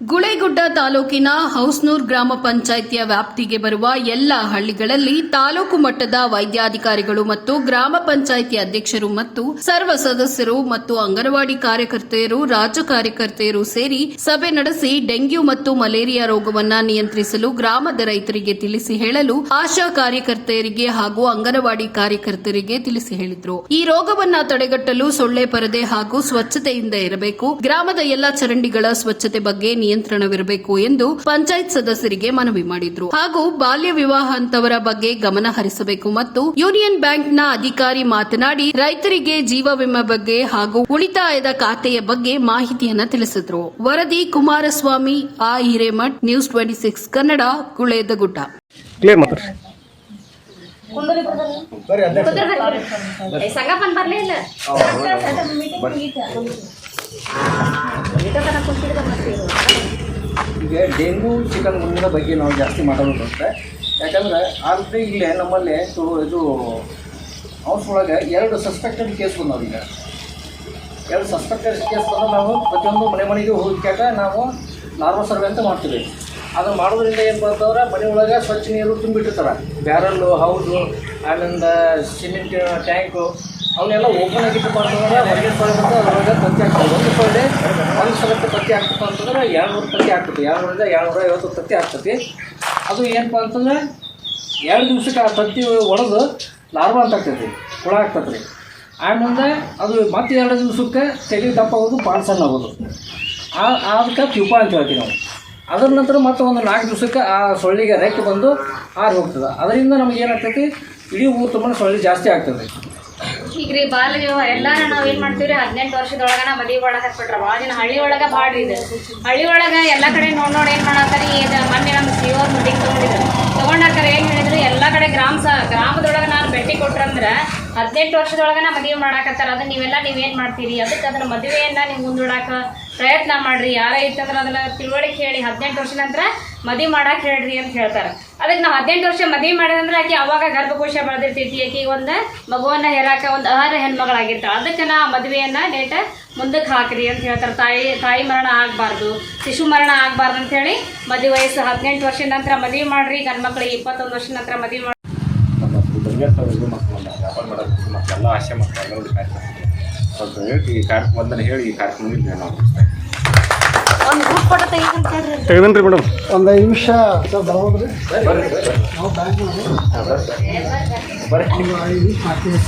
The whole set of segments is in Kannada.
ಗುಳೇಗುಡ್ಡ ತಾಲೂಕಿನ ಹೌಸ್ನೂರ್ ಗ್ರಾಮ ಪಂಚಾಯಿತಿಯ ವ್ಯಾಪ್ತಿಗೆ ಬರುವ ಎಲ್ಲ ಹಳ್ಳಿಗಳಲ್ಲಿ ತಾಲೂಕು ಮಟ್ಟದ ವೈದ್ಯಾಧಿಕಾರಿಗಳು ಮತ್ತು ಗ್ರಾಮ ಪಂಚಾಯಿತಿ ಅಧ್ಯಕ್ಷರು ಮತ್ತು ಸರ್ವ ಸದಸ್ಯರು ಮತ್ತು ಅಂಗನವಾಡಿ ಕಾರ್ಯಕರ್ತೆಯರು, ರಾಜ್ಯ ಕಾರ್ಯಕರ್ತೆಯರು ಸೇರಿ ಸಭೆ ನಡೆಸಿ ಡೆಂಗ್ಯೂ ಮತ್ತು ಮಲೇರಿಯಾ ರೋಗವನ್ನು ನಿಯಂತ್ರಿಸಲು ಗ್ರಾಮದ ರೈತರಿಗೆ ತಿಳಿಸಿ ಹೇಳಲು ಆಶಾ ಕಾರ್ಯಕರ್ತೆಯರಿಗೆ ಹಾಗೂ ಅಂಗನವಾಡಿ ಕಾರ್ಯಕರ್ತರಿಗೆ ತಿಳಿಸಿ ಹೇಳಿದರು. ಈ ರೋಗವನ್ನು ತಡೆಗಟ್ಟಲು ಸೊಳ್ಳೆ ಪರದೆ ಹಾಗೂ ಸ್ವಚ್ಛತೆಯಿಂದ ಇರಬೇಕು. ಗ್ರಾಮದ ಎಲ್ಲ ಚರಂಡಿಗಳ ಸ್ವಚ್ಛತೆ ಬಗ್ಗೆ ನಿಯಂತ್ರಣವಿರಬೇಕು ಎಂದು ಪಂಚಾಯತ್ ಸದಸ್ಯರಿಗೆ ಮನವಿ ಮಾಡಿದ್ರು. ಹಾಗೂ ಬಾಲ್ಯ ವಿವಾಹ ಅಂತವರ ಬಗ್ಗೆ ಗಮನ ಹರಿಸಬೇಕು ಮತ್ತು ಯೂನಿಯನ್ ಬ್ಯಾಂಕ್ನ ಅಧಿಕಾರಿ ಮಾತನಾಡಿ ರೈತರಿಗೆ ಜೀವ ವಿಮೆ ಬಗ್ಗೆ ಹಾಗೂ ಉಳಿತಾಯದ ಖಾತೆಯ ಬಗ್ಗೆ ಮಾಹಿತಿಯನ್ನು ತಿಳಿಸಿದ್ರು. ವರದಿ Kumaraswamy A Hiremath news twenty six Kannada Guledagudda ಸಂಗಪ್ಪನ್ ಬರ್ಲೇ ಇಲ್ಲ? ಈಗ ಡೆಂಗು ಚಿಕನ್ ಗುಂಡಿನ ಬಗ್ಗೆ ನಾವು ಜಾಸ್ತಿ ಮಾತಾಡೋದಂತೆ ಯಾಕಂದ್ರೆ ಆಲ್ರೆಡಿ ಇಲ್ಲೇ ನಮ್ಮಲ್ಲಿ ಇದು ಹೌಸ್ ಒಳಗೆ ಎರಡು ಸಸ್ಪೆಕ್ಟೆಡ್ ಕೇಸ್ ಬಂದವು ಈಗ. ಎರಡು ಸಸ್ಪೆಕ್ಟೆಡ್ ಕೇಸ್ ಬಂದ್ರೆ ನಾವು ಪ್ರತಿಯೊಂದು ಮನೆ ಮನೆಗೆ ಹೋಗ್ಯಾಕ ನಾವು ನಾರ್ಮಲ್ ಸರ್ವೆ ಅಂತ ಮಾಡ್ತೀವಿ. ಅದು ಮಾಡೋದ್ರಿಂದ ಏನು ಬರ್ತವ್ರೆ? ಮನೆ ಒಳಗೆ ಸ್ವಚ್ಛ ನೀರು ತುಂಬಿಟ್ಟಿರ್ತಾರೆ. ಬ್ಯಾರಲ್ಲು ಹೌದು ಆಮೇಲೆ ಸಿಮೆಂಟ್ ಟ್ಯಾಂಕು ಅವನ್ನೆಲ್ಲ ಓಪನ್ ಆಗಿಟ್ಟಪ್ಪ ಅಂತಂದ್ರೆ ಹೊರಗಿನ ಅದ್ರೊಳಗೆ ಪತ್ತೆ ಆಗ್ತದೆ ಒಂದು ಸೊಳ್ಳೆ ಒಂದು ಸಲಕ್ಕೆ ಪತ್ತೆ ಆಗ್ತಪ್ಪ ಅಂತಂದ್ರೆ ಎರಡುನೂರು ಪತ್ತೆ ಆಗ್ತದೆ. ಎರಡುನೂರಿಂದ ಎರಡುನೂರ ಐವತ್ತು ಪತ್ತೆ ಆಗ್ತದೆ. ಅದು ಏನಪ್ಪ ಅಂತಂದ್ರೆ ಎರಡು ದಿವ್ಸಕ್ಕೆ ಆ ತತ್ತಿ ಒಡೆದು ಲಾರ್ವ ಅಂತ ಆಗ್ತೈತಿ ಹುಳ ಆಗ್ತದೆ. ರೀ ಆಮೇಲೆ ಅದು ಮತ್ತೆ ಎರಡು ದಿವ್ಸಕ್ಕೆ ತಲೆ ದಪ್ಪ ಆಗೋದು ಭಾಳ ಸಣ್ಣ ಆಗೋದು ಆ ಅದಕ್ಕೆ ಪ್ಯೂಪ ಅಂತ ಹೇಳ್ತೀವಿ ನಾವು. ಅದರ ನಂತರ ಮತ್ತೆ ಒಂದು ನಾಲ್ಕು ದಿವ್ಸಕ್ಕೆ ಆ ಸೊಳ್ಳಿಗೆ ರೆಕ್ಕೆ ಬಂದು ಆರು ಹೋಗ್ತದೆ. ಅದರಿಂದ ನಮ್ಗೆ ಏನಾಗ್ತೈತಿ ಇಡೀ ಊರು ತುಂಬ ಸೊಳ್ಳೆ ಜಾಸ್ತಿ ಆಗ್ತದೆ. ಈಗ ರೀ ಬಾಲ್ಯ ವಿವಾಹ ಎಲ್ಲಾರ ನಾವ್ ಏನ್ ಮಾಡ್ತೀವ್ರಿ, ಹದಿನೆಂಟು ವರ್ಷದೊಳಗನ ಮದುವೆ ಒಳಗ ಹಾಕ್ಬಿಟ್ರ ಭಾಳ ದಿನ ಹಳ್ಳಿ ಒಳಗ ಭಾಳ ಇದೆ. ಹಳ್ಳಿ ಒಳಗ ಎಲ್ಲಾ ಕಡೆ ನೋಡ್ ನೋಡಿ ಏನ್ ಮಾಡತ್ತಾರಿ ಈಗ ಮೊನ್ನೆ ನಮ್ಮ ಅವ್ರ ಮೀಟಿಂಗ್ ತಗೊಂಡಿದ್ರು. ತಗೊಂಡಾಕರ ಏನ್ ಹೇಳಿದ್ರು, ಎಲ್ಲಾ ಕಡೆ ಗ್ರಾಮ ಸ, ಗ್ರಾಮದೊಳಗ ನಾನು ಭೇಟಿ ಕೊಟ್ರಂದ್ರ ಹದಿನೆಂಟು ವರ್ಷದೊಳಗನ ಮದುವೆ ಮಾಡಾಕತ್ತಾರ. ಅದನ್ನ ನೀವೆಲ್ಲ ನೀವೇನ್ ಮಾಡ್ತೀರಿ? ಅದಕ್ಕೆ ಅದನ್ನ ಮದುವೆಯನ್ನ ನೀವು ಮುಂದೂಡಾಕ ಪ್ರಯತ್ನ ಮಾಡ್ರಿ. ಯಾರ ಇತ್ತಂದ್ರ ಅದನ್ನ ತಿಳುವಳಿಕೆ ಹೇಳಿ ಹದಿನೆಂಟು ವರ್ಷದ ನಂತರ ಮದುವೆ ಮಾಡಾಕ ಹೇಳ್ರಿ ಅಂತ ಹೇಳ್ತಾರೆ. ಅದಕ್ಕೆ ನಾವು ಹದಿನೆಂಟು ವರ್ಷ ಮದುವೆ ಮಾಡಿದಂದ್ರೆ ಆಕೆ ಅವಾಗ ಗರ್ಭಕೋಶ ಬೆಳೆದಿರ್ತೈತಿ. ಆಕೆಗೆ ಒಂದು ಮಗುವನ್ನ ಹೆರಾಕ ಒಂದು ಅರ್ಹ ಹೆಣ್ಮಗಳಾಗಿರ್ತಾಳೆ. ಅದಕ್ಕೆ ನಾ ಮದುವೆಯನ್ನ ಡೇಟ ಮುಂದಕ್ಕೆ ಹಾಕ್ರಿ ಅಂತ ಹೇಳ್ತಾರೆ. ತಾಯಿ ತಾಯಿ ಮರಣ ಆಗಬಾರ್ದು, ಶಿಶು ಮರಣ ಆಗಬಾರ್ದು ಅಂತ ಹೇಳಿ ಮದುವೆ ವಯಸ್ಸು ಹದಿನೆಂಟು ವರ್ಷದ ನಂತರ ಮದುವೆ ಮಾಡ್ರಿ. ಗಂಡು ಮಕ್ಳಿಗೆ ಇಪ್ಪತ್ತೊಂದು ವರ್ಷದ ನಂತರ ಮದುವೆ ಇದು ಮಕ್ಕಳು ವ್ಯಾಪಾರ ಮಾಡೋದು ಮತ್ತು ಎಲ್ಲ ಆಸೆ ಮತ್ತು ಅಂಗನವಾಡಿ ಕಾರ್ಯಕ್ರಮ ಸ್ವಲ್ಪ ಹೇಳಿ ಈ ಕಾರ್ಯಕ್ರಮ ಒಂದನ್ನು ಹೇಳಿ ಈ ಕಾರ್ಯಕ್ರಮ ನಾವು ತೆಗೆದನ್ರಿ ಮೇಡಮ್. ಒಂದು ಐದು ನಿಮಿಷ ಸರ್ ಬರ್ಬೋದ್ರಿ? ನಾವು ಬ್ಯಾಂಕ್ ಬರ್ರಿ. ಐದು ನಿಮಿಷ ಮಾಡ್ತೀವಿ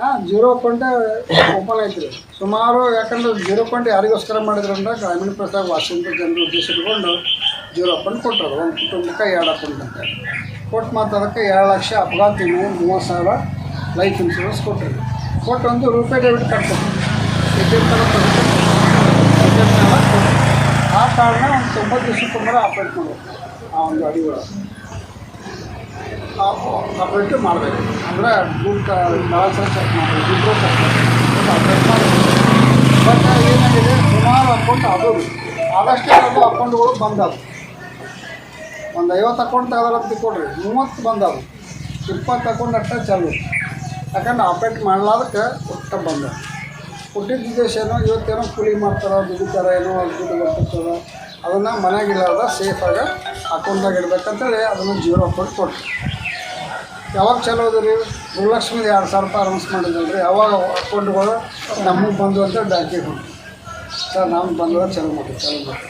ಹಾಂ, ಜೀರೋ ಅಕೌಂಟ್ ಓಪನ್ ಐತ್ರಿ ಸುಮಾರು ಯಾಕಂದ್ರೆ ಜೀರೋ ಅಕೌಂಟ್ ಯಾರಿಗೋಸ್ಕರ ಮಾಡಿದ್ರು ಅಂದ್ರೆ ಗ್ರಾಮೀಣ ಪ್ರಸಾದ ವಾಸಿಂದ ಜನರು ಉದ್ದೇಶ ಇಟ್ಕೊಂಡು ಜೀರೋ ಅಕೌಂಟ್ ಕೊಟ್ಟರು ಒಂದು ಕುಟುಂಬಕ್ಕೆ ಎರಡು ಅಕೌಂಟ್ ಅಂತ ಕೊಟ್ಟು ಮತ್ತು ಅದಕ್ಕೆ ಎರಡು ಲಕ್ಷ ಅಪಘಾತ ಮೂವತ್ತು ಸಾವಿರ ಲೈಫ್ ಇನ್ಶೂರೆನ್ಸ್ ಕೊಟ್ಟರು ಕೊಟ್ಟು ಒಂದು ರೂಪಾಯಿ ಡೆಬಿಟ್ ಕಾರ್ಡ್ ಕೊಟ್ಟರು ಎ ಟಿ ಎಂ ಆ ಕಾರ್ಡ್ನ ಒಂದು ತೊಂಬತ್ತು ದಿವಸಕ್ಕೊಮ್ಮೆ ಆಪ್ರೇಟ್ ಮಾಡಬೇಕು ಆ ಒಂದು ಅಡಿ ಆಪ್ರೇಟ್ ಮಾಡಬೇಕು. ಅಂದರೆ ದುಡ್ಡು ಕಳಸ ಚೆಕ್ ಮಾಡಬೇಕು ದುಡ್ಡು ಚೆಕ್ ಮಾಡಬೇಕು. ಬಟ್ ಏನಾಗಿದೆ, ಸುಮಾರು ಅಕೌಂಟ್ ಅದು. ಆದಷ್ಟೇ ಅದು ಅಕೌಂಟ್ಗಳು ಬಂದವು. ಒಂದು ಐವತ್ತು ಅಕೌಂಟ್ ತೆಗೆದ್ರಂತ ಕೊಡ್ರಿ. ಮೂವತ್ತು ಬಂದವು. ಇಪ್ಪತ್ತು ಅಕೌಂಟ್ ಅಷ್ಟೇ ಚಾಲು. ಯಾಕಂದ್ರೆ ಆಪ್ರೇಟ್ ಮಾಡಲಾದಕ್ಕೆ ಒಟ್ಟು ಬಂದ ಹುಟ್ಟಿದ ಉದ್ದೇಶ ಏನೋ, ಇವತ್ತೇನೋ ಕೂಲಿ ಮಾಡ್ತಾರೋ, ದುಡಿತಾರೋ, ಏನೋ ದುಡ್ಡು ಬರ್ತಿರ್ತಾರೋ ಅದನ್ನು ಮನೆಗಿಲ್ಲಾರ್ದ ಸೇಫಾಗಿ ಅಕೌಂಟ್ದಾಗ ಇಡ್ಬೇಕಂತೇಳಿ ಅದನ್ನು ಜೀವನ ಅಕೌಂಟ್ ಕೊಟ್ಟರು ಯಾವಾಗ ಚಲೋ ಅದು ರೀ ಎರಡು ಸಾವಿರ ರೂಪಾಯಿ ಅನೌನ್ಸ್ ಮಾಡಿದ್ರಲ್ರಿ ಯಾವಾಗ ಅಕೌಂಟ್ಗಳು ನಮಗೆ ಬಂದು ಅಂತ ಬ್ಯಾಂಕಿಗೆ ಹೊಂಟು ಸರ್, ನಮ್ಗೆ ಬಂದಾಗ ಚಲೋ ಮಾಡಿ ಚಲೋ ಮಾಡಿ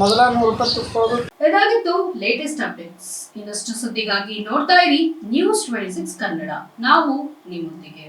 ಮೊದಲ ನೂರು ರೂಪಾಯಿ ಇದಾಗಿತ್ತು ಲೇಟೆಸ್ಟ್ ಅಪ್ಡೇಟ್ಸ್ ಇನ್ನಷ್ಟು ಸುದ್ದಿಗಾಗಿ ನೋಡ್ತಾ ಇರಿ ನ್ಯೂಸ್ ಟ್ವೆಂಟಿ ಸಿಕ್ಸ್ ಕನ್ನಡ. ನಾವು ನಿಮ್ಮೊಂದಿಗೆ.